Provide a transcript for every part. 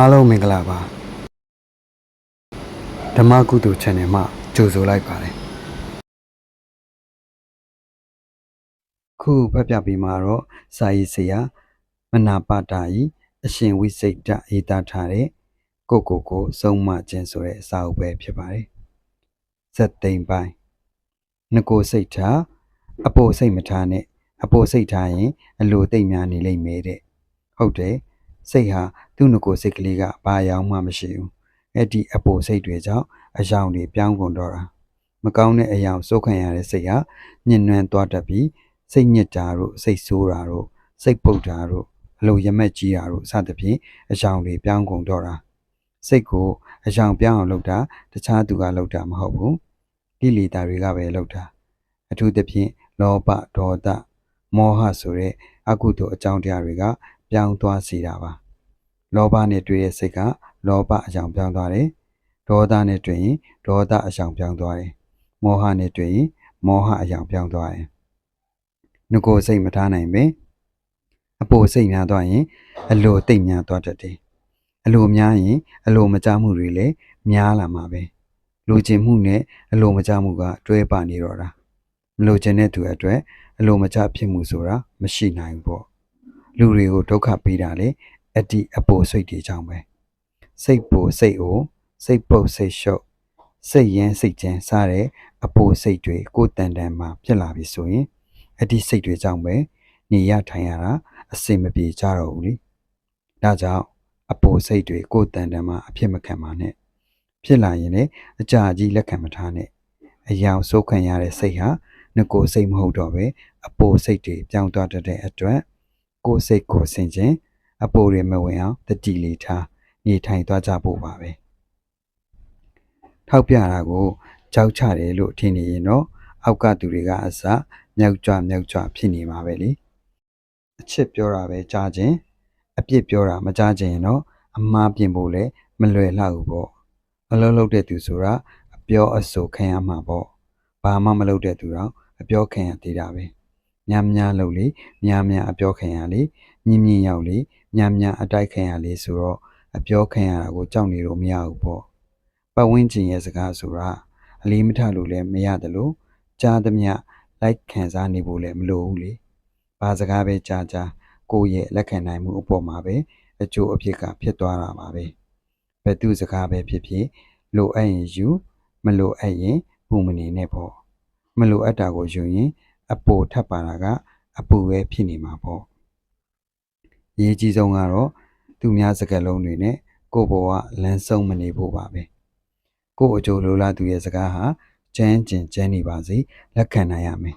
အားလုံးမင်္ဂလာပါဓမ္မကုသိုလ် channel မှာကြိုဆိုလိုက်ပါတယ်ခုဖတ်ပြပေးမှာတော့စာရေးဆရာမနာပါတာဤအရှင်ဝိစိတ်တရေးသားထားတဲ့ကိုကိုကိုစုံမခြင်းဆိုတဲ့အစာအုပ်ပဲဖြစ်ပါတယ်ဇက်သိမ့်ပိုင်းငကိုစိတ်ထားအပိုစိတ်မထားနဲ့အပိုစိတ်ထားရင်အလိုသိမ့်များနေလိမ့်မယ်တဲ့ဟုတ်တယ်စိတ်ဟာ သူ့ငကိုစိတ်ကလေးကဘာရောင်မှမရှိဘူးအဲ့ဒီအပိုစိတ်တွေကြောင့်အယောင်တွေပြောင်းကုန်တော့တာမကောင်းတဲ့အယောင်စိုးခံရတဲ့စိတ်ဟာညှဉ်းနှွမ်းသွားတတ်ပြီးစိတ်ညစ်တာတို့စိတ်ဆိုးတာတို့စိတ်ပုတ်တာတို့အလိုရမက်ကြီးတာတို့စသဖြင့်အယောင်တွေပြောင်းကုန်တော့တာစိတ်ကိုအယောင်ပြောင်းအောင်လုပ်တာတခြားသူကလုပ်တာမဟုတ်ဘူးကိလေသာတွေကပဲလုပ်တာအထူးသဖြင့်လောဘဒေါသမောဟဆိုတဲ့အကုသိုလ်အကြောင်းတရားတွေကပြောင်းသွားစေတာပါ လောဘနဲ့တွေ့တဲ့စိတ်ကလောဘအကြောင်းပြောင်းသွားတယ်ဒေါသနဲ့တွေ့ရင်ဒေါသအကြောင်းပြောင်းသွားတယ်မောဟနဲ့တွေ့ရင်မောဟအကြောင်းပြောင်းသွားတယ်ငကိုစိတ်မထားနိုင်ပဲအပိုစိတ်များသွားရင် အလိုတိတ်များသွားတတ်တယ်အလိုများရင် အလိုမကြမှုတွေလည်းများလာမှာပဲလိုချင်မှုနဲ့အလိုမကြမှုကတွဲပါနေတော့တာမလိုချင်တဲ့သူအတွက်အလိုမကြဖြစ်မှုဆိုတာမရှိနိုင်ဘူးပေါ့လူတွေကိုဒုက္ခပေးတာလေ အတ္တိအပိုစိတ်တွေကြောင့်ပဲစိတ်ပိုစိတ်အိုစိတ်ပုတ်စိတ်ရှုပ်စိတ်ရင်းစိတ်ကျဉ်စတဲ့အပိုစိတ်တွေကိုယ်တန်တန်မှာဖြစ်လာပြီဆိုရင်အတ္တိစိတ်တွေကြောင့်ပဲနေရထိုင်ရတာအစင်မပြေကြတော့ဘူးလေဒါကြောင့်အပိုစိတ်တွေကိုယ်တန်တန်မှာအဖြစ်မခံပါနဲ့ဖြစ်လာရင်လည်းအကြာကြီးလက်ခံမထားနဲ့အယောင်ဆိုးခံရတဲ့စိတ်ဟာငကိုစိတ်မဟုတ်တော့ပဲအပိုစိတ်တွေပြောင်းသွားတတ်တဲ့အတွက်ကိုယ်စိတ်ကိုဆင်ခြင် အပိုတွေမဝင်အောင်တတိလေးထားနေထိုင်သွားကြဖို့ပါပဲထောက်ပြတာကိုကြောက်ချတယ်လို့ထင်နေရင်တော့အောက်ကသူတွေကအစမြောက်ကြွမြောက်ကြွဖြစ်နေမှာပဲလေအချစ်ပြောတာပဲကြားခြင်းအပြစ်ပြောတာမကြားခြင်းရင်တော့အမှားပြင်ဖို့လည်းမလွယ်လှဘူးပေါ့အလုံးလုံးတဲ့သူဆိုတာအပြောအဆိုခံရမှာပေါ့ဘာမှမလုပ်တဲ့သူတော့အပြောခံရသေးတာပဲများများလုပ်လေများများအပြောခံရလေ မြင်းမြင်းရောက်လေများများအတိုက်ခံရလေဆိုတော့အပြောခံရတာကိုကြောက်နေလို့မရဘူးပေါ့ပတ်ဝန်းကျင်ရဲ့စကားဆိုတာအလေးမထားလို့လည်းမရတယ်လို့ကြားသမျှလိုက်ခံစားနေဖို့လည်းမလိုဘူးလေဘာစကားပဲကြားကြားကိုယ့်ရဲ့လက်ခံနိုင်မှုအပေါ်မှာပဲအကျိုးအဖြစ်ကဖြစ်သွားတာပါပဲဘယ်သူစကားပဲဖြစ်ဖြစ်လိုအပ်ရင်ယူမလိုအပ်ရင်ပူမနေနဲ့ပေါ့မလိုအပ်တာကိုယူရင်အပိုထပ်ပါတာကအပူပဲဖြစ်နေမှာပေါ့ အရေးကြီးဆုံးကတော့သူများစကားလုံးတွေနဲ့ကိုယ့်ဘဝလမ်းဆုံးမနေဖို့ပါပဲကိုယ့်အကျိုးလိုလားသူရဲ့စကားဟာကျန်းကျင်ကျန်းနေပါစေလက်ခံနိုင်ရမယ်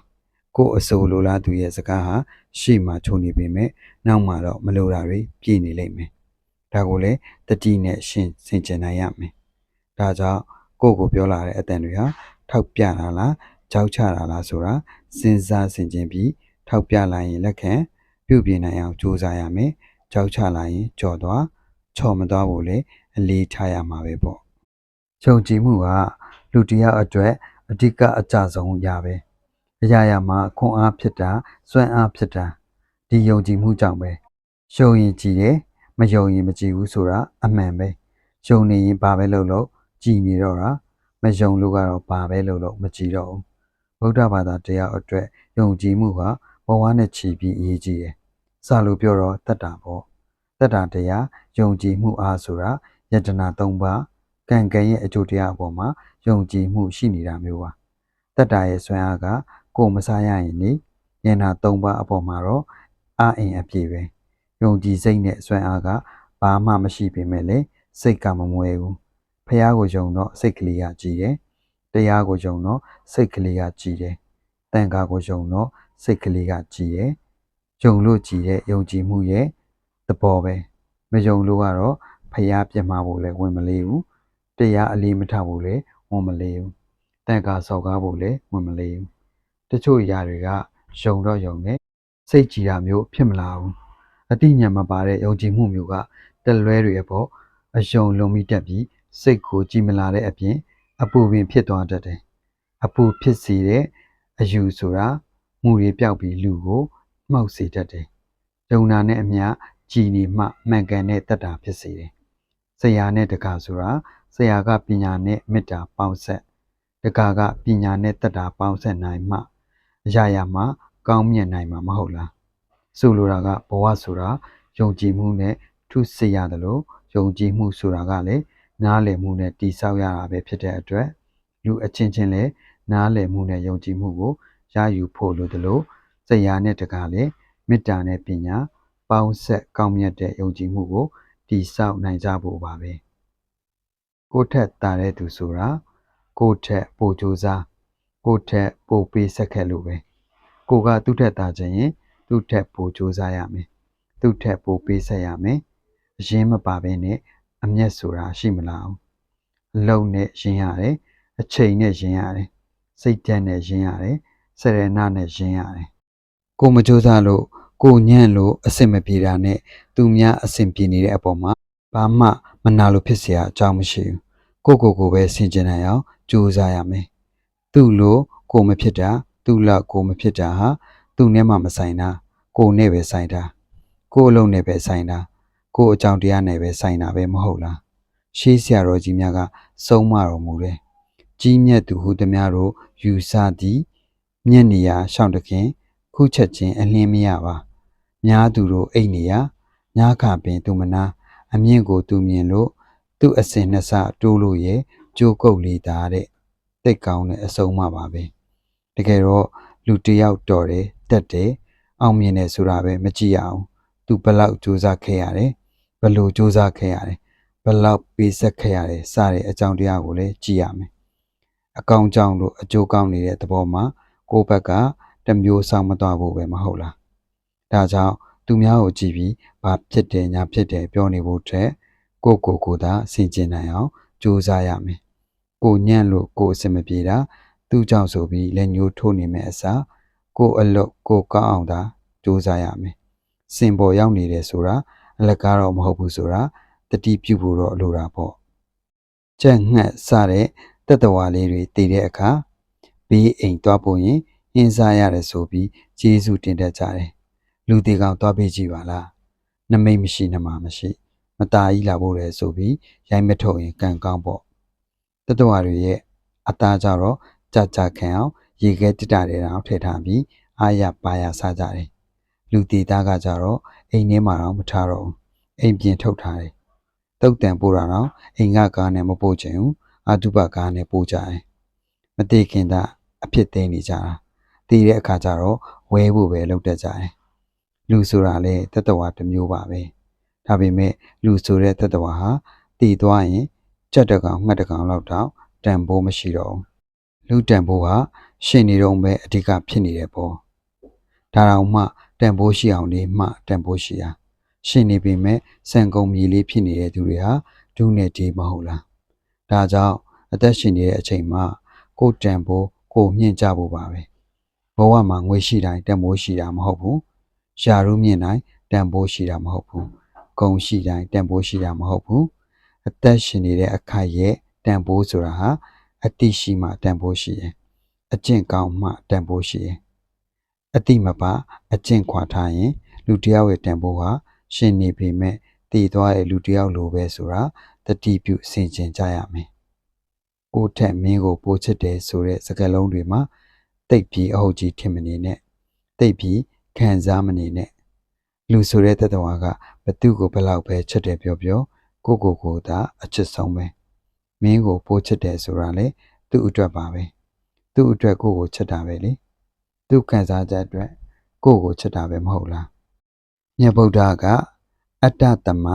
ကိုယ့်အဆိုလိုလားသူရဲ့စကားဟာရှေ့မှာချုံနေပေမဲ့နောက်မှာတော့မလိုတာတွေပြည့်နေလိမ့်မယ်ဒါကိုလည်းတတိနဲ့ရှင်းစင်ကြင်နိုင်ရမယ်ဒါကြောင့်ကိုယ့်ကိုပြောလာတဲ့အတန်တွေဟာထောက်ပြတာလားကြောက်ချတာလားဆိုတာစဉ်းစားဆင်ခြင်ပြီးထောက်ပြလိုက်ရင်လက်ခံ ပြုပြင်နိုင်အောင်ကြိုးစားရမယ်။ကြောက်ချလိုက်ရင်ကြော်သွားချော်မသွားဖို့လေအလေးထားရမှာပဲပေါ့။ယုံကြည်မှုကလူတစ်ယောက်အတွက်အဓိကအကြဆုံးရပဲ။အရာရာမှာခွန်အားဖြစ်တာစွမ်းအားဖြစ်တာဒီယုံကြည်မှုကြောင့်ပဲ။ယုံရင်ကြည်တယ်မယုံရင်မကြည်ဘူးဆိုတာအမှန်ပဲ။ယုံနေရင်ဘာပဲလုပ်လို့ကြည်နေတော့တာမယုံလို့ကတော့ဘာပဲလုပ်လို့မကြည်တော့ဘူး။ဗုဒ္ဓဘာသာတရားအတွက်ယုံကြည်မှုဟာဘ ဝနဲ့ချီပြီးအရေးကြီးတယ်။စာလို့ပြောတော့တတ္တာပေါ့။တတ္တာတရားယုံကြည်မှုအားဆိုတာယတနာ၃ပါးကံကံရဲ့အကျိုးတရားအပေါ်မှာယုံကြည်မှုရှိနေတာမျိုးပါ။တတ္တာရဲ့ဆွမ်းအားကကိုယ်မစားရရင်နေယန္နာ၃ပါးအပေါ်မှာတော့အာအင်အပြည့်ပဲ။ယုံကြည်စိတ်နဲ့ဆွမ်းအားကဘာမှမရှိပေမဲ့လည်းစိတ်ကမမွဲဘူး။ဖះကိုယုံတော့စိတ်ကလေးကကြည်တယ်။တရားကိုယုံတော့စိတ်ကလေးကကြည်တယ်။တန်ခါကိုယုံတော့ စိတ်ကလေးကကြည်တယ်။ယုံလို့ကြည်တဲ့ယုံကြည်မှုရဲ့သဘောပဲ။မယုံလို့ကတော့ဖျားပြစ်မှားဖို့လည်းဝင်မလေးဘူး။တရားအလေးမထားဖို့လည်းဝင်မလေးဘူး။တန်ခါစော်ကားဖို့လည်းဝင်မလေးဘူး။တချို့အရာတွေကယုံတော့ယုံနဲ့စိတ်ကြည်တာမျိုးဖြစ်မလာဘူး။အတိညာဏ်မပါတဲ့ယုံကြည်မှုမျိုးကတက်လွဲတွေအပေါ်အယုံလုံးမိတက်ပြီးစိတ်ကိုကြည်မလာတဲ့အပြင် အပူပင်ဖြစ်သွားတတ်တယ်။အပူဖြစ်စေတဲ့အယူဆိုတာ မှုတွေပြောက်ပြီးလူကိုမှောက်စေတတ်တယ်။ယုံနာနဲ့အမျှကြည်နေမှမှန်ကန်တဲ့တတ်တာဖြစ်စေတယ်ဆရာနဲ့တကာဆိုတာဆရာကပညာနဲ့မေတ္တာပေါင်းဆက်တကာကပညာနဲ့တတ္တာပေါင်းဆက်နိုင်မှအရာရာမှာကောင်းမြတ်နိုင်မှာမဟုတ်လားဆိုလိုတာကဘဝဆိုတာယုံကြည်မှုနဲ့ထုစေရတယ်လို့ယုံကြည်မှုဆိုတာကလည်းနားလည်မှုနဲ့တည်ဆောက်ရတာပဲဖြစ်တဲ့အတွက်လူအချင်းချင်းလည်းနားလည်မှုနဲ့ယုံကြည်မှုကို ရယူဖို့လိုတယ်လို့ဆရာနဲ့တကာလည်းမေတ္တာနဲ့ပညာပေါင်းဆက်ကောင်းမြတ်တဲ့ယုံကြည်မှုကိုတည်ဆောက်နိုင်ကြဖို့ပါပဲကိုယ့်ထက်တာတဲ့သူဆိုတာကိုယ့်ထက်ပိုကြိုးစားကိုယ့်ထက်ပိုပေးဆက်ခဲ့လို့ပဲကိုကသူ့ထက်တာခြင်းရင်သူ့ထက်ပိုကြိုးစားရမယ်သူ့ထက်ပိုပေးဆက်ရမယ်အရင်မပါဘဲနဲ့အမျက်ဆိုတာရှိမလားအလုံးနဲ့ရင်ရတယ်အချိန်နဲ့ရင်ရတယ်စိတ်ဓာတ်နဲ့ရင်ရတယ် စရဏနဲ့ရင်ရတယ်ကိုမကြိုးစားလို့ကိုညံ့လို့အဆင်မပြေတာနဲ့သူများအဆင်ပြေနေတဲ့အပေါ်မှာဘာမှမနာလို့ဖြစ်เสียအကြောင်းမရှိဘူးကိုကိုကိုပဲဆင်ကျင်နိုင်အောင်ကြိုးစားရမယ်သူ့လို့ကိုမဖြစ်တာသူ့လောက်ကိုမဖြစ်တာဟာသူ့နဲ့မှမဆိုင်တာကိုနဲ့ပဲဆိုင်တာကိုအလုံးနဲ့ပဲဆိုင်တာကိုအကြောင်းတရားနဲ့ပဲဆိုင်တာပဲမဟုတ်လားရှေးဆရာတော်ကြီးများကစုံမတော်မူတယ်ကြီးမြတ်သူဟုသမျှတို့ယူဆသည် မျက်နေရာရှောင်းတခင်ခုချက်ချင်းအလင်းမရပါများသူတို့အိတ်နေရညာခပင်သူမနာအမြင့်ကိုသူမြင်လို့သူ့အစင်နှစ်ဆတိုးလို့ရဲ့ကြိုးကုပ်လေးတာတဲ့တိတ်ကောင်းတဲ့အဆုံးမပါပဲတကယ်တော့လူတစ်ယောက်တော်တယ်တက်တယ်အောင်မြင်တယ်ဆိုတာပဲမကြည့်ရအောင်သူဘလောက်စူးစမ်းခဲ့ရတယ်ဘလို့စူးစမ်းခဲ့ရတယ်ဘလောက်ပေးဆက်ခဲ့ရတယ်စတဲ့အကြောင်းတရားကိုလည်းကြည့်ရမယ်အကောင်ကြောင့်လို့အကျိုးကောင်းနေတဲ့သဘောမှာ ကိုယ့်ဘက်ကတစ်မျိုးဆောင်မသွားဖို့ပဲမဟုတ်လားဒါကြောင့်သူများကိုကြည့်ပြီးဘာဖြစ်တယ်ညာဖြစ်တယ်ပြောနေဖို့ထက်ကိုယ့်ကိုယ်ကိုယ်သာဆင်ကျင်နိုင်အောင်ကြိုးစားရမယ်ကိုညံ့လို့ကိုယ်အစင်မပြေတာသူ့ကြောင့်ဆိုပြီးလက်ညှိုးထိုးနေမယ်အစားကိုယ်အလုတ်ကိုယ်ကောင်းအောင်သာကြိုးစားရမယ်စင်ပေါ်ရောက်နေတယ်ဆိုတာအလကားတော့မဟုတ်ဘူးဆိုတာတတိပြုဖို့တော့လိုတာပေါ့ကြက်ငှက်စတဲ့တက်တဝါလေးတွေတည်တဲ့အခါ ဘေးအိမ်သွားဖို့ရင်အင်းစားရတယ်ဆိုပြီးကျေးဇူးတင်တတ်ကြတယ်လူသေးကောင်သွားပေးကြည့်ပါလားနမိတ်မရှိနှမမရှိမตาကြီးလာဖို့လေဆိုပြီးရိုင်းမထုတ်ရင်ကံကောင်းပေါ့တတဝါတွေရဲ့အသားကြတော့ကြာကြာခံအောင်ရေခဲတစ်တာတွေတောင်ထည့်ထားပြီးအာရပါရစားကြတယ်လူသေးသားကကြတော့အိမ်ထဲမှာတော့မထားတော့ဘူးအိမ်ပြင်ထုတ်ထားတယ်တုတ်တန်ပို့တာတော့အိမ်ကကားနဲ့မပို့ချင်ဘူးအာတုပကားနဲ့ပို့ကြတယ်မတိခင်တာ အဖြစ်သိနေကြတာတည်တဲ့အခါကျတော့ဝဲဖို့ပဲလုပ်တတ်ကြတယ်လူဆိုတာလေတတဝါတစ်မျိုးပါပဲဒါပေမဲ့လူဆိုတဲ့တတဝါဟာတည်သွားရင်ကြက်တကောင်ငှက်တကောင်လောက်တော့တန်ဖိုးမရှိတော့ဘူးလူတန်ဖိုးဟာရှင်နေတော့ပဲအဓိကဖြစ်နေတယ်ပေါ့ဒါတောင်မှတန်ဖိုးရှိအောင်နေမှတန်ဖိုးရှိတာရှင်နေပေမဲ့စံကုန်မြေလေးဖြစ်နေတဲ့သူတွေဟာဒုနဲ့ဒီမဟုတ်လားဒါကြောင့်အသက်ရှင်နေတဲ့အချိန်မှာကိုယ်တန်ဖိုး ကိုယ်မြင့်ကြဖို့ပါပဲဘဝမှာငွေရှိတိုင်းတန်ဖိုးရှိတာမဟုတ်ဘူးရှာရုမြင့်တိုင်းတန်ဖိုးရှိတာမဟုတ်ဘူးဂုံရှိတိုင်းတန်ဖိုးရှိတာမဟုတ်ဘူးအသက်ရှင်နေတဲ့အခိုက်ရဲ့တန်ဖိုးဆိုတာဟာအတိရှိမှတန်ဖိုးရှိတယ်အကျင့်ကောင်းမှတန်ဖိုးရှိတယ်အတိမပါအကျင့်ခွာထားရင် လူတစ်ယောက်ရဲ့တန်ဖိုးဟာရှင်နေပေမဲ့တည်သွားတဲ့လူတစ်ယောက်လိုပဲဆိုတာတတိပြုဆင်ခြင်ကြရမယ် ကိုယ့်ထက်မင်းကိုပိုချစ်တယ်ဆိုတဲ့စကားလုံးတွေမှာတိတ်ပြီးအဟုတ်ကြီးထင်မနေနဲ့တိတ်ပြီးခံစားမနေနဲ့လူဆိုတဲ့တတဝါကဘသူ့ကိုဘလောက်ပဲချစ်တယ်ပြောပြောကိုကိုကိုသာအချစ်ဆုံးပဲမင်းကိုပိုးချစ်တယ်ဆိုတာလေသူ့အတွက်ပါပဲသူ့အတွက်ကိုကိုချစ်တာပဲလေသူ့ခံစားချက်အတွက်ကိုကိုချစ်တာပဲမဟုတ်လားမြတ်ဗုဒ္ဓကအတ္တတမ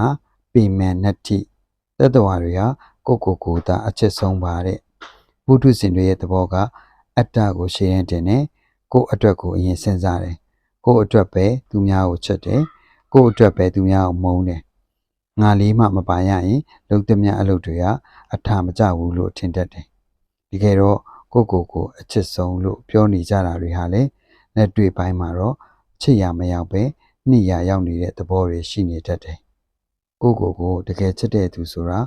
ပိမန်နတ္တိတတဝါတွေဟာ ကိုကိုကိုသာအချစ်ဆုံးပါတဲ့ဘုဒ္ဓရှင်တွေရဲ့သဘောကအတ္တကိုရှင်းရင်တင်တယ်ကိုအတွက်ကိုအရင်စဉ်းစားတယ်ကိုအတွက်ပဲသူများကိုချစ်တယ်ကိုအတွက်ပဲသူများကိုမုန်းတယ်ငါလေးမှမပါရရင်လုံသမျှအလုပ်တွေကအထာမကျဘူးလို့ထင်တတ်တယ်ဒီကယ်တော့ကိုကိုကိုအချစ်ဆုံးလို့ပြောနေကြတာတွေဟာလေလက်တွေ့ပိုင်းမှာတော့ချစ်ရမရောက်ပဲနှိရရောက်နေတဲ့သဘောတွေရှိနေတတ်တယ်ကိုကိုကိုတကယ်ချစ်တဲ့သူဆိုတာ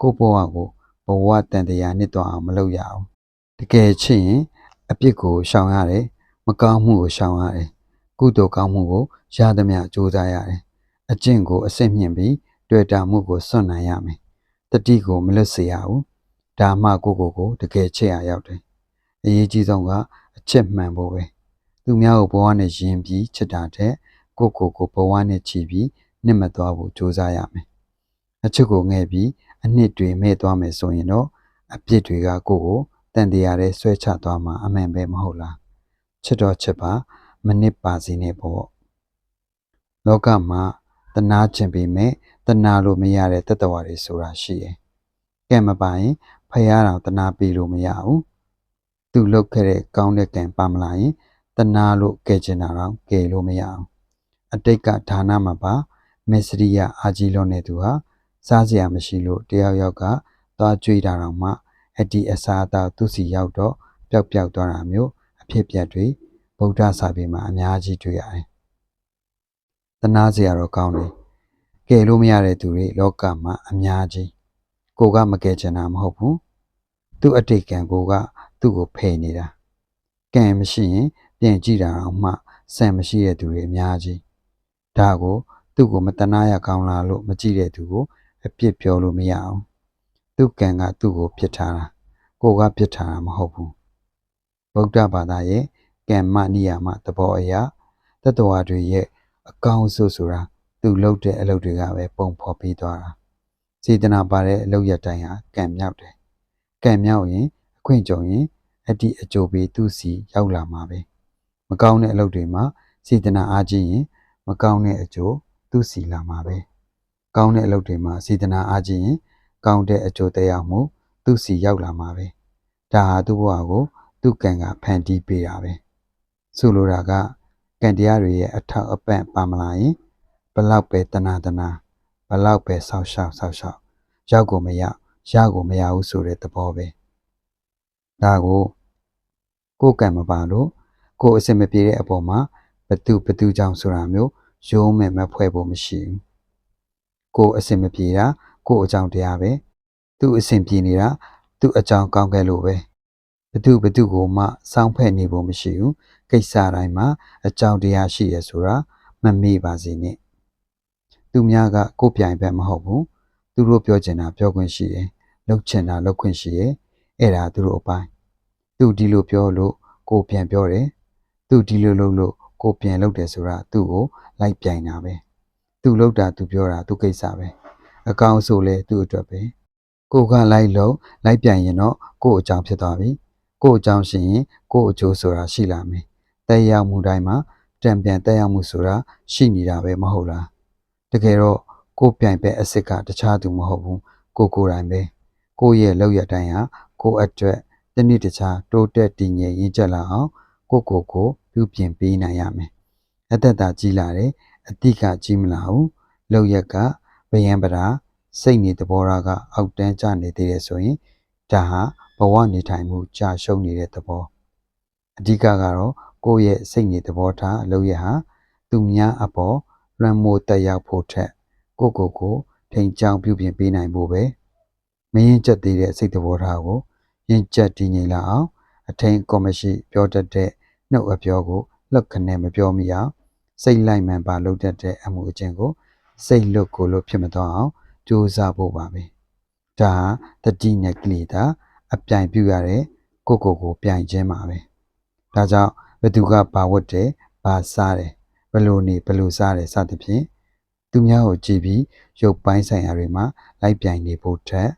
ကိုဘဝကိုဘဝတန်တရားနှစ်တော့အောင်မလုပ်ရအောင်တကယ်ချစ်ရင်အပြစ်ကိုရှောင်ရတယ်မကောင်းမှုကိုရှောင်ရတယ်ကုသိုလ်ကောင်းမှုကိုရသမျှကြိုးစားရတယ်အကျင့်ကိုအစစ်မြင့်ပြီးတွေ့တာမှုကိုစွန့်နိုင်ရမယ်တတိကိုမလွတ်စေရဘူးဒါမှကိုကိုကိုတကယ်ချစ်ရရောက်တယ်အရေးကြီးဆုံးကအချစ်မှန်ဖို့ပဲသူများကိုဘဝနဲ့ယဉ်ပြီးချစ်တာတဲ့ကိုကိုကိုဘဝနဲ့ချီပြီးနှစ်မသွားဖို့ကြိုးစားရမယ်အချစ်ကိုငဲ့ပြီး အနှစ်တွေမဲ့သွားမယ်ဆိုရင်တော့အပြစ်တွေကကိုကိုတန်တရားတဲ့ဆွဲချသွားမှာအမှန်ပဲမဟုတ်လားချစ်တော့ချစ်ပါမနစ်ပါစေနဲ့ပေါ့လောကမှာတနာကျင်ပေမဲ့တနာလို့မရတဲ့တတ္တဝါတွေဆိုတာရှိတယ်ကဲမပိုင်ဖယားတော်တနာပြီလို့မရဘူးသူလုတ်ခဲ့တဲ့ကောင်းတဲ့ကံပါမလာရင်တနာလို့ကဲကျင်တာတော့ကဲလို့မရအောင်အတိတ်ကဌာနမှာပါမစ္စရိယအာကြီးလွန်တဲ့သူဟာ စားစရာမရှိလို့တယောက်ယောက်ကသွားကြွေးတာတော့မှအဒီအစာအသောက်သူစီရောက်တော့ပျောက်ပျောက်သွားတာမျိုးအဖြစ်ပြက်တွေဗုဒ္ဓစာပေမှာအများကြီးတွေ့ရတယ်။တနာစရာတော့ကောင်းတယ်။ကယ်လို့မရတဲ့သူတွေလောကမှာအများကြီးကိုကမကယ်ချင်တာမဟုတ်ဘူး။သူ့အတိတ်ကံကိုကသူ့ကိုဖယ်နေတာ။ကံမရှိရင်ပြန်ကြည့်တာတော့မှစံမရှိတဲ့သူတွေအများကြီး။ဒါကိုသူ့ကိုမတနာရကောင်းလားလို့မကြည့်တဲ့သူကို အပြစ်ပြောလို့မရအောင်။သူ့ကံကသူ့ကိုပြစ်ထားတာ။ကိုကပြစ်ထားတာမဟုတ်ဘူး။ဗုဒ္ဓဘာသာရဲ့ကံမနိယာမသဘောအရတတ္တဝါတွေရဲ့အကောင်းဆုံးဆိုတာသူလုပ်တဲ့အလုပ်တွေကပဲပုံဖော်ပေးသွားတာစေတနာပါတဲ့အလုပ်ရတိုင်းဟာကံမြောက်တယ်ကံမြောက်ရင်အခွင့်ကြုံရင်အတ္တိအကျိုးပေးသူစီရောက်လာမှာပဲမကောင်းတဲ့အလုပ်တွေမှာစေတနာအားကြီးရင်မကောင်းတဲ့အကျိုးသူစီလာမှာပဲ ကောင်းတဲ့အလုပ်တွေမှာစေတနာအားကြီးရင်ကောင်းတဲ့အကျိုးတရားမှုသူစီရောက်လာမှာပဲဒါဟာသူ့ဘဝကိုသူ့ကံကဖန်တီးပေးတာပဲဆိုလိုတာကကံတရားတွေရဲ့အထောက်အပံ့ပါမလာရင်ဘလောက်ပဲတနာတနာဘလောက်ပဲဆောက်ရှောက်ဆောက်ရှောက်ရောက်ကိုမရရကိုမရဘူးဆိုတဲ့သဘောပဲဒါကိုကိုယ်ကံမပါလို့ကိုယ်အစင်မပြေတဲ့အပေါ်မှာဘသူဘသူကြောင့်ဆိုတာမျိုးရိုးမဲ့မဖွဲ့ဖို့မရှိဘူး ကိုယ်အစင်မပြေတာကိုယ်အကြောင်းတရားပဲသူ့အစင်ပြေနေတာသူ့အကြောင်းကောင်းခဲ့လို့ပဲဘသူဘသူကိုမှစောင်းဖက်နေဖို့မရှိဘူးကိစ္စတိုင်းမှာအကြောင်းတရားရှိရဆိုတာမမေ့ပါစေနဲ့သူများကကိုယ်ပြိုင်ဘက်မဟုတ်ဘူးသူတို့ပြောချင်တာပြောခွင့်ရှိတယ်လှုပ်ချင်တာလှုပ်ခွင့်ရှိတယ်အဲ့ဒါသူတို့အပိုင်းသူဒီလိုပြောလို့ကိုပြန်ပြောတယ်သူဒီလိုလုပ်လို့ကိုပြန်လုပ်တယ်ဆိုတာသူ့ကိုလိုက်ပြိုင်တာပဲ သူလုပ်တာသူပြောတာသူကိစ္စပဲအကောင်ဆိုလဲသူ့အတွက်ပဲကိုကလိုက်လို့လိုက်ပြိုင်ရင်တော့ကို့အကြောင်းဖြစ်သွားပြီကို့အကြောင်းရှိရင်ကို့အကျိုးဆိုတာရှိလာမယ်တက်ရောက်မှုတိုင်းမှာတံပြန်တက်ရောက်မှုဆိုတာရှိနေတာပဲမဟုတ်လားတကယ်တော့ကိုပြိုင်ပဲအစ်စ်ကတခြားသူမဟုတ်ဘူးကိုကိုယ်တိုင်ပဲကိုရဲ့လောက်ရတိုင်းဟာကိုအတွက်တနည်းတခြားတိုးတက်တည်ငြိမ်ရင့်ကျက်လာအောင်ကိုကိုကိုပြုပြင်ပေးနိုင်ရမယ်အသက်တာကြီးလာတယ် အတိကကြီးမလာဘူးလောက်ရက်ကဗယံပရာစိတ်နေသဘောထားကအောက်တန်းကျနေသေးတယ်ဆိုရင်ဒါဟာဘဝနေထိုင်မှုကြာရှုံးနေတဲ့သဘောအဓိကကတော့ကိုယ့်ရဲ့စိတ်နေသဘောထားအလုပ်ရဟာသူများအပေါ်လွှမ်းမိုးတက်ရောက်ဖို့ထက်ကိုကိုကိုထိန်ချောင်းပြုပြင်ပေးနိုင်ဖို့ပဲမရင်ကျက်သေးတဲ့စိတ်သဘောထားကိုရင်ကျက်တည်ငြိမ်လာအောင်အထိန်ကော်မရှိပြောတတ်တဲ့နှုတ်အပြောကိုလှုပ်ခနဲ့မပြောမိအောင် စိတ်လိုက်မှန်ပါလုပ်တတ်တဲ့အမှုအကျင့်ကိုစိတ်လွတ်ကိုလို့ဖြစ်မသွားအောင်ကြိုးစားဖို့ပါပဲဒါဟာတတိနဲ့ကိလေသာအပြိုင်ပြုရတဲ့ကိုကိုကိုပြိုင်ခြင်းပါပဲဒါကြောင့်ဘသူကဘာဝတ်တယ်ဘာစားတယ်ဘလို့နေဘလို့စားတယ်စသဖြင့်သူများကိုကြည့်ပြီးရုပ်ပိုင်းဆိုင်ရာတွေမှာလိုက်ပြိုင်နေဖို့ထက်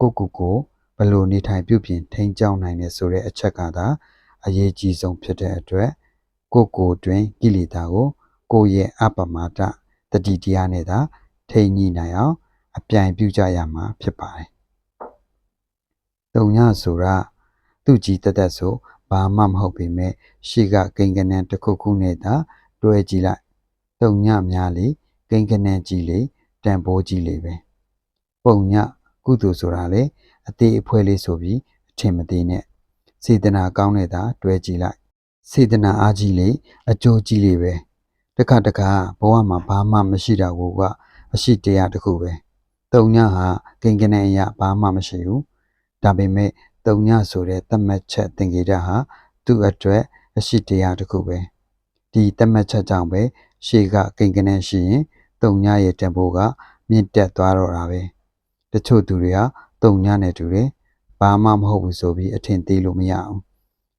ကိုကိုကိုဘလို့နေထိုင်ပြုပြင်ထိန်းကျောင်းနိုင်တယ်ဆိုတဲ့အချက်ကသာအရေးကြီးဆုံးဖြစ်တဲ့အတွက် ကိုကိုတွင်ကိလေသာကို ကိုရဲ့အပမာဒတတိတရားနဲ့သာထိန်းညှိနိုင်အောင်အပြိုင်ပြုကြရမှာဖြစ်ပါတယ်။တုံညဆိုတာသူ့ကြီးတသက်ဆိုဘာမှမဟုတ်ပေမဲ့ရှေ့ကကိန်းကနန်းတစ်ခုခုနဲ့သာတွဲကြည့်လိုက်တုံညများလေကိန်းကနန်းကြီးလေတန်ဖိုးကြီးလေပဲပုံညကုသိုလ်ဆိုတာလေအသေးအဖွဲလေးဆိုပြီးအထင်မသေးနဲ့စေတနာကောင်းတဲ့သာတွဲကြည့်လိုက် စေတနာအားကြီးလေအကျိုးကြီးလေပဲတခါတခါဘဝမှာဘာမှမရှိတာကိုကအရှိတရားတစ်ခုပဲတုံညဟာကိန်းကနန်းအရာဘာမှမရှိဘူးဒါပေမဲ့တုံညဆိုတဲ့သတ်မှတ်ချက်သင်္ကေတဟာသူ့အတွက်အရှိတရားတစ်ခုပဲဒီသတ်မှတ်ချက်ကြောင့်ပဲရှေ့ကကိန်းကနန်းရှိရင်တုံညရဲ့တန်ဖိုးကမြင့်တက်သွားတော့တာပဲတချို့သူတွေဟာတုံညနဲ့တူတယ်ဘာမှမဟုတ်ဘူးဆိုပြီးအထင်သေးလို့မရအောင်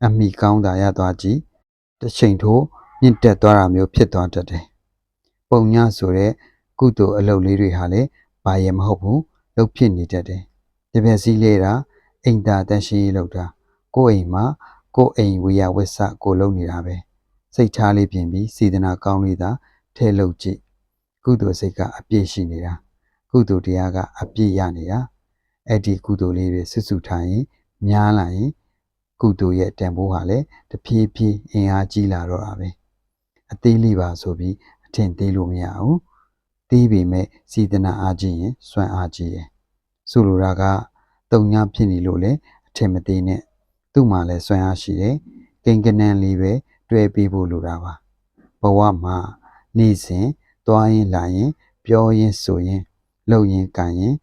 အမိကောင်းတာရသွားကြည့်တစ်ချိန်ထိုးမြင့်တက်သွားတာမျိုးဖြစ်သွားတတ်တယ်ပုံညဆိုတဲ့ကုသိုလ်အလုပ်လေးတွေဟာလည်းဘာရမဟုတ်ဘူးလှုပ်ဖြစ်နေတတ်တယ်တပည့်စည်းလေတာအိမ်သာတန်ရှင်းရေးလုပ်တာကိုယ့်အိမ်မှာကိုယ့်အိမ်ဝေယဝစ္စကိုလုပ်နေတာပဲစိတ်ထားလေးပြင်ပြီးစေတနာကောင်းလေးသာထဲလုပ်ကြည့်ကုသိုလ်စိတ်ကအပြည့်ရှိနေတာကုသိုလ်တရားကအပြည့်ရနေတာအဲ့ဒီကုသိုလ်လေးတွေစွစုထားရင်များလာရင် ကုသိုလ်ရဲ့တန်ဖိုးဟာလည်းတဖြည်းဖြည်းအင်အားကြီးလာတော့တာပဲအသေးလေးပါဆိုပြီးအထင်သေးလို့မရဘူးသေးပေမဲ့စေတနာအားကြီးရင်စွမ်းအားကြီးတယ်ဆိုလိုတာကတုံညာဖြစ်နေလို့လေအထင်မသေးနဲ့သူ့မှာလည်းစွမ်းအားရှိတယ်ကိန်းကနန်းလေးပဲတွဲပေးဖို့လိုတာပါဘဝမှာနေ့စဉ်သွားရင်လာရင်ပြောရင်ဆိုရင်လှုပ်ရင်ကန်ရင်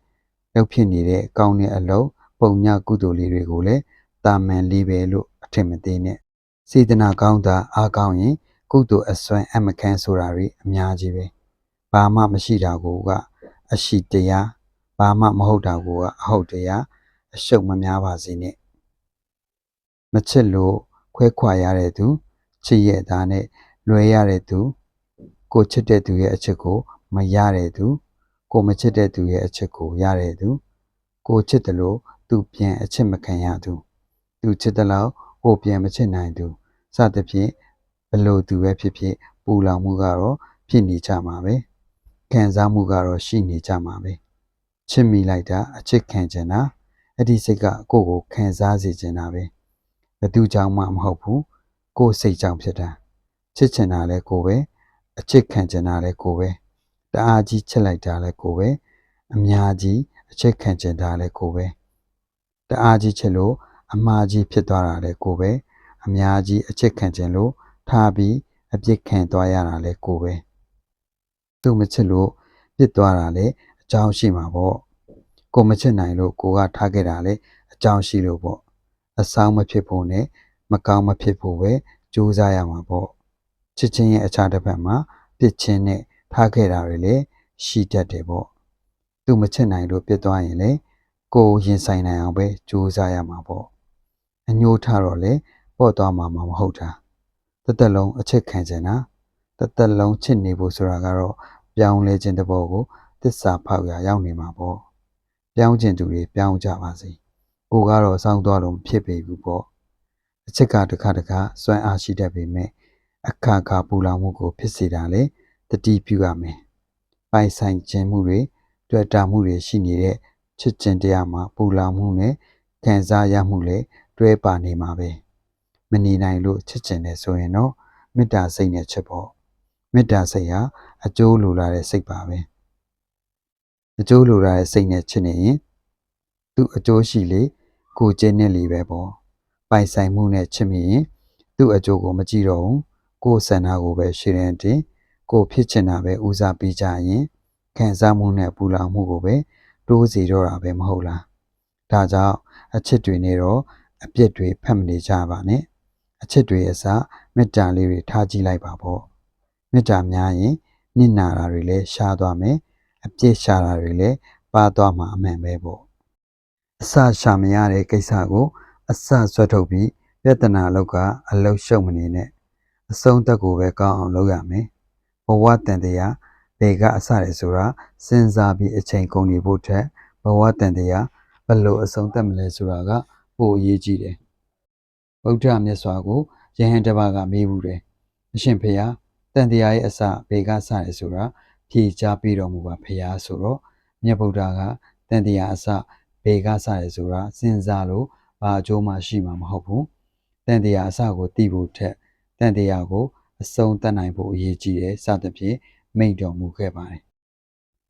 လှုပ်ဖြစ်နေတဲ့အကောင်းတဲ့အလုပ်ပုံညကုသိုလ်လေးတွေကိုလည်း တာမန်လေးပဲလို့အထင်မသေးနဲ့စေတနာကောင်းတာအားကောင်းရင်ကုသိုလ်အစွမ်းအမခန်းဆိုတာတွေအများကြီးပဲဘာမှမရှိတာကိုကအရှိတရားဘာမှမဟုတ်တာကိုကအဟုတ်တရားအရှုပ်မများပါစေနဲ့မချစ်လို့ခွဲခွာရတဲ့သူချစ်ရဲ့သားနဲ့လွဲရတဲ့သူကိုချစ်တဲ့သူရဲ့အချစ်ကိုမရတဲ့သူကိုမချစ်တဲ့သူရဲ့အချစ်ကိုရတဲ့သူကိုချစ်တယ်လို့သူပြန်အချစ်မခံရသူ သူချစ်တယ်လို့ကိုပြန်မချစ်နိုင်သူစသဖြင့်ဘလို့သူပဲဖြစ်ဖြစ်ပူလောင်မှုကတော့ဖြစ်နေကြမှာပဲခံစားမှုကတော့ရှိနေကြမှာပဲချစ်မိလိုက်တာအချစ်ခံချင်တာအဲ့ဒီစိတ်ကကိုယ့်ကိုခံစားစေချင်တာပဲဘသူကြောင့်မှမဟုတ်ဘူးကိုယ်စိတ်ကြောင့်ဖြစ်တာချစ်ချင်တာလဲကိုပဲအချစ်ခံချင်တာလဲကိုပဲတအားကြီးချစ်လိုက်တာလဲကိုပဲအများကြီးအချစ်ခံချင်တာလဲကိုပဲတအားကြီးချစ်လို့ အမှားကြီးဖြစ်သွားတာလဲကိုပဲအများကြီးအချစ်ခံချင်လို့ထားပြီးအပြစ်ခံသွားရတာလဲကိုပဲသူမချစ်လို့ပြစ်သွားတာလဲအကြောင်းရှိမှာပေါ့ကိုမချစ်နိုင်လို့ကိုကထားခဲ့တာလဲအကြောင်းရှိလို့ပေါ့အဆောင်မဖြစ်ဖို့နဲ့မကောင်းမဖြစ်ဖို့ပဲကြိုးစားရမှာပေါ့ချစ်ချင်းရဲ့အခြားတစ်ဖက်မှာပြစ်ချင်းနဲ့ထားခဲ့တာတွေလည်းရှိတတ်တယ်ပေါ့သူမချစ်နိုင်လို့ပြစ်သွားရင်လေကိုရင်ဆိုင်နိုင်အောင်ပဲကြိုးစားရမှာပေါ့ အညှိုးထားတော့လေပေါ့သွားမှာမဟုတ်တာတသက်လုံးအချစ်ခံချင်တာတသက်လုံးချစ်နေဖို့ဆိုတာကတော့ပြောင်းလဲခြင်းတဘောကိုသစ္စာဖောက်ရရောက်နေမှာပေါ့ပြောင်းခြင်းသူတွေပြောင်းကြပါစေကိုကတော့စောင်းသွားလို့မဖြစ်ပေဘူးပေါ့အချစ်ကတစ်ခါတစ်ခါစွမ်းအားရှိတတ်ပေမဲ့အခါခါပူလောင်မှုကိုဖြစ်စေတာလေတတိပြုရမယ်ပိုင်ဆိုင်ခြင်းမှုတွေတွေ့တာမှုတွေရှိနေတဲ့ချစ်ခြင်းတရားမှာပူလောင်မှုနဲ့ခံစားရမှုလည်း တွဲပါနေမှာပဲမနေနိုင်လို့ချစ်ခြင်းနဲ့ဆိုရင်တော့မေတ္တာစိတ်နဲ့ချစ်ဖို့မေတ္တာစိတ်ဟာအကျိုးလိုလာတဲ့စိတ်ပါပဲအကျိုးလိုလာတဲ့စိတ်နဲ့ချစ်နေရင်သူ့အကျိုးရှိလေကိုကျင်းနဲ့လေပဲပေါ့ပိုင်ဆိုင်မှုနဲ့ချစ်မိရင်သူ့အကျိုးကိုမကြည့်တော့ဘူးကိုယ်ဆန္ဒကိုပဲရှင်းရင်တင်ကိုဖြစ်ချင်တာပဲဦးစားပေးကြရင်ခံစားမှုနဲ့ပူလောင်မှုကိုပဲတိုးစီတော့တာပဲမဟုတ်လားဒါကြောင့်အချစ်တွေနဲ့တော့ အပြစ်တွေဖတ်မနေကြပါနဲ့အချစ်တွေအစားမေတ္တာလေးတွေထားကြည့်လိုက်ပါပေါ့မေတ္တာများရင်နစ်နာတာတွေလည်းရှားသွားမယ်အပြစ်ရှားတာတွေလည်းပါသွားမှာအမှန်ပဲပေါ့အစရှာမရတဲ့ကိစ္စကို အစဆွတ်ထုတ်ပြီးပြဿနာလောက်ကအလုရှုံမနေနဲ့အဆုံးသက်ကိုပဲကောင်းအောင်လုပ်ရမယ်ဘဝတန်တရားဘေကအစရဲဆိုတာစဉ်းစားပြီးအချိန်ကုန်နေဖို့ထက်ဘဝတန်တရားဘယ်လိုအဆုံးသက်မလဲဆိုတာက ပိုအရေးကြီးတယ်ဗုဒ္ဓမြတ်စွာကိုယဟန်တစ်ပါးကမေးဘူးတယ်အရှင်ဖေယားတန်တရားရဲ့အစဘေကစရဲဆိုတာဖြေချပေးတော်မူပါဖေယားဆိုတော့မြတ်ဗုဒ္ဓကတန်တရားအစဘေကစရဲဆိုတာစဉ်းစားလို့ဘာအကျိုးမှရှိမှာမဟုတ်ဘူးတန်တရားအစကိုသိဖို့ထက်တန်တရားကိုအဆုံးသတ်နိုင်ဖို့အရေးကြီးတယ်စသဖြင့်မိန့်တော်မူခဲ့ပါတယ်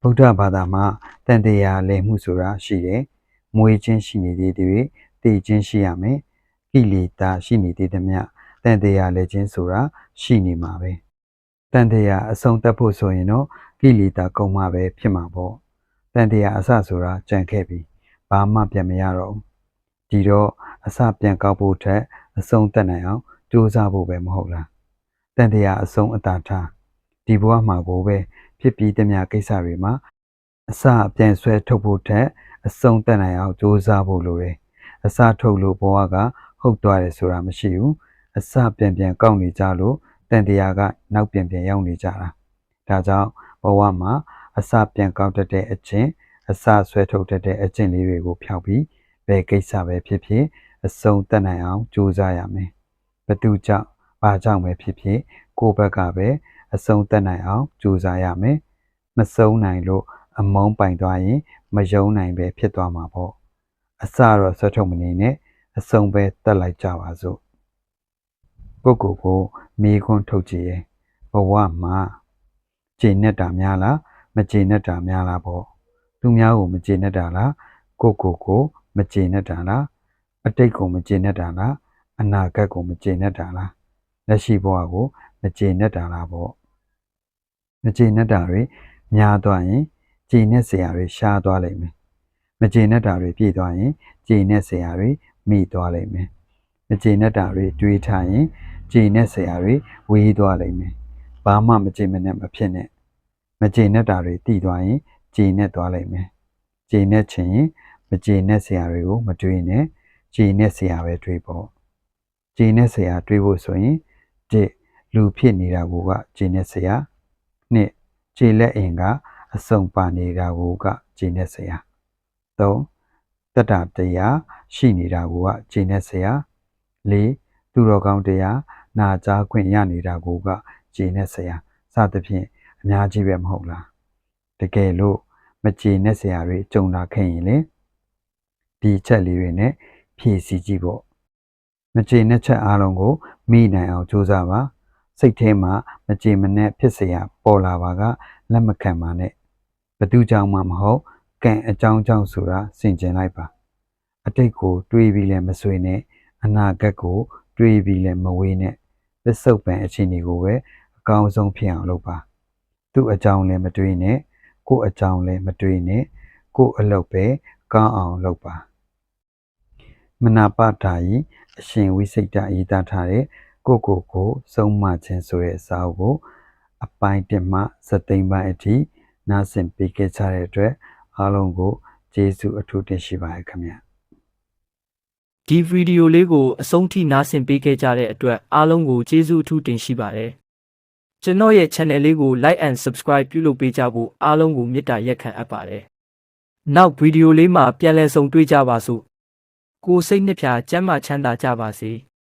ဗုဒ္ဓဘာသာမှာတန်တရားလည်မှုဆိုတာရှိတယ်မွေးခြင်းရှိနေသေးတွေ တည်ခြင်းရှိရမယ်ကိလေသာရှိနေသေးသမျှတန်တရားလည်ခြင်းဆိုတာရှိနေမှာပဲတန်တရားအဆုံးသတ်ဖို့ဆိုရင်တော့ကိလေသာကုန်မှပဲဖြစ်မှာပေါ့တန်တရားအစဆိုတာကြံခဲ့ပြီဘာမှပြန်မရတော့ဘူးဒီတော့အစပြန်ကောက်ဖို့ထက်အဆုံးသတ်နိုင်အောင်ကြိုးစားဖို့ပဲမဟုတ်လားတန်တရားအဆုံးအတာထားဒီဘဝမှာကိုပဲဖြစ်ပြီးသမျှကိစ္စတွေမှာအစအပြန်ဆွဲထုတ်ဖို့ထက်အဆုံးတက်နိုင်အောင်ကြိုးစားဖို့လိုတယ် အစထုတ်လို့ဘဝကဟုတ်သွားတယ်ဆိုတာမရှိဘူးအစပြန်ပြန်ကောက်နေကြလို့တန်တရားကနောက်ပြန်ပြန်ရောက်နေကြတာဒါကြောင့်ဘဝမှာအစပြန်ကောက်တတ်တဲ့အချင်းအစဆွဲထုတ်တတ်တဲ့အချင်းလေးတွေကိုဖျောက်ပြီးဘယ်ကိစ္စပဲဖြစ်ဖြစ်အဆုံးတက်နိုင်အောင်ကြိုးစားရမယ်ဘသူကြောင့်ဘာကြောင့်ပဲဖြစ်ဖြစ်ကိုယ့်ဘက်ကပဲအဆုံးတက်နိုင်အောင်ကြိုးစားရမယ်မဆုံးနိုင်လို့အမုန်းပိုင်သွားရင်မယုံနိုင်ပဲဖြစ်သွားမှာပေါ့ အစတော့ဆွတ်ထုတ်မနေနဲ့အဆုံးပဲတက်လိုက်ကြပါစို့ကိုယ့်ကိုယ်ကိုမေးခွန်းထုတ်ကြည့်ရင်ဘဝမှာကျင့်နဲ့တာများလားမကျင့်နဲ့တာများလားပေါ့သူများကိုမကျင့်နဲ့တာလားကိုယ့်ကိုယ်ကိုမကျင့်နဲ့တာလားအတိတ်ကိုမကျင့်နဲ့တာလားအနာဂတ်ကိုမကျင့်နဲ့တာလားလက်ရှိဘဝကိုမကျင့်နဲ့တာလားပေါ့မကျင့်နဲ့တာတွေများသွားရင်ကြည်နဲ့ဆရာတွေရှားသွားလိမ့်မယ်။ မကြည်နဲ့တာတွေပြည့်သွားရင်ကြည်နဲ့ဆရာတွေမိသွားလိမ့်မယ်။မကြည်နဲ့တာတွေတွေးထားရင်ကြည်နဲ့ဆရာတွေဝေးသွားလိမ့်မယ်။ဘာမှမကြည်မနဲ့မဖြစ်နဲ့။မကြည်နဲ့တာတွေတည်သွားရင်ကြည်နဲ့သွားလိမ့်မယ်။ကြည်နဲ့ချင်ရင်မကြည်နဲ့ဆရာတွေကိုမတွေးနဲ့ကြည်နဲ့ဆရာပဲတွေးပေါ့။ကြည်နဲ့ဆရာတွေးဖို့ဆိုရင်တစ်လူဖြစ်နေတာကကြည်နဲ့ဆရာနှစ်ကြည်လက်အင်ကအစုံပါနေတာကိုကဂျင်းနဲ့ဆရာ ၃တတ္တတရားရှိနေတာကိုကဂျင်းနဲ့ဆရာ၄သူတော်ကောင်းတရားနာကြားခွင့်ရနေတာကိုကဂျင်းနဲ့ဆရာစသဖြင့်အများကြီးပဲမဟုတ်လားတကယ်လို့မဂျင်းနဲ့ဆရာတွေကြုံလာခဲ့ရင်လေဒီချက်လေးတွေနဲ့ဖြည့်ဆည်းကြည့်ပေါ့မဂျင်းနဲ့ချက်အားလုံးကိုမိနိုင်အောင်ကြိုးစားပါစိတ်ထဲမှာမကြေမနက်ဖြစ်เสียပေါ်လာပါကလက်မခံပါနဲ့ဘသူကြောင့်မှမဟုတ် ကံအကြောင်းကြောင့်ဆိုတာစင်ကျင်လိုက်ပါအတိတ်ကိုတွေးပြီးလည်းမဆွေနဲ့အနာဂတ်ကိုတွေးပြီးလည်းမဝေးနဲ့ပစ္စုပန်အခြေအနေကိုပဲအကောင်းဆုံးဖြစ်အောင်လုပ်ပါသူ့အကြောင်းလည်းမတွေးနဲ့ကိုယ့်အကြောင်းလည်းမတွေးနဲ့ကိုယ့်အလုပ်ပဲကောင်းအောင်လုပ်ပါမနာပတာယီအရှင်ဝိစိတ်တအေးသားထားတဲ့ကိုကိုကိုဆုံးမခြင်းဆိုတဲ့အစာအုပ်ကိုအပိုင်း1မှ7သိန်းပိုင်းအထိနားဆင်ပေးခဲ့ကြတဲ့အတွက် အားလုံးကိုကျေးဇူးအထူးတင်ရှိပါတယ်ခင်ဗျာဒီဗီဒီယိုလေးကိုအဆုံးထိနားဆင်ပေးခဲ့ကြတဲ့အတွက်အားလုံးကိုကျေးဇူးအထူးတင်ရှိပါတယ်။ကျွန်တော်ရဲ့ channel လေးကို like and subscribe ပြုလုပ်ပေးကြဖို့အားလုံးကိုမေတ္တာရက်ခံအပ်ပါတယ်။နောက်ဗီဒီယိုလေးမှာပြန်လည်ဆုံတွေ့ကြပါစို့။ကိုယ်စိတ်နှစ်ဖြာကျမ်းမာချမ်းသာကြပါစေ။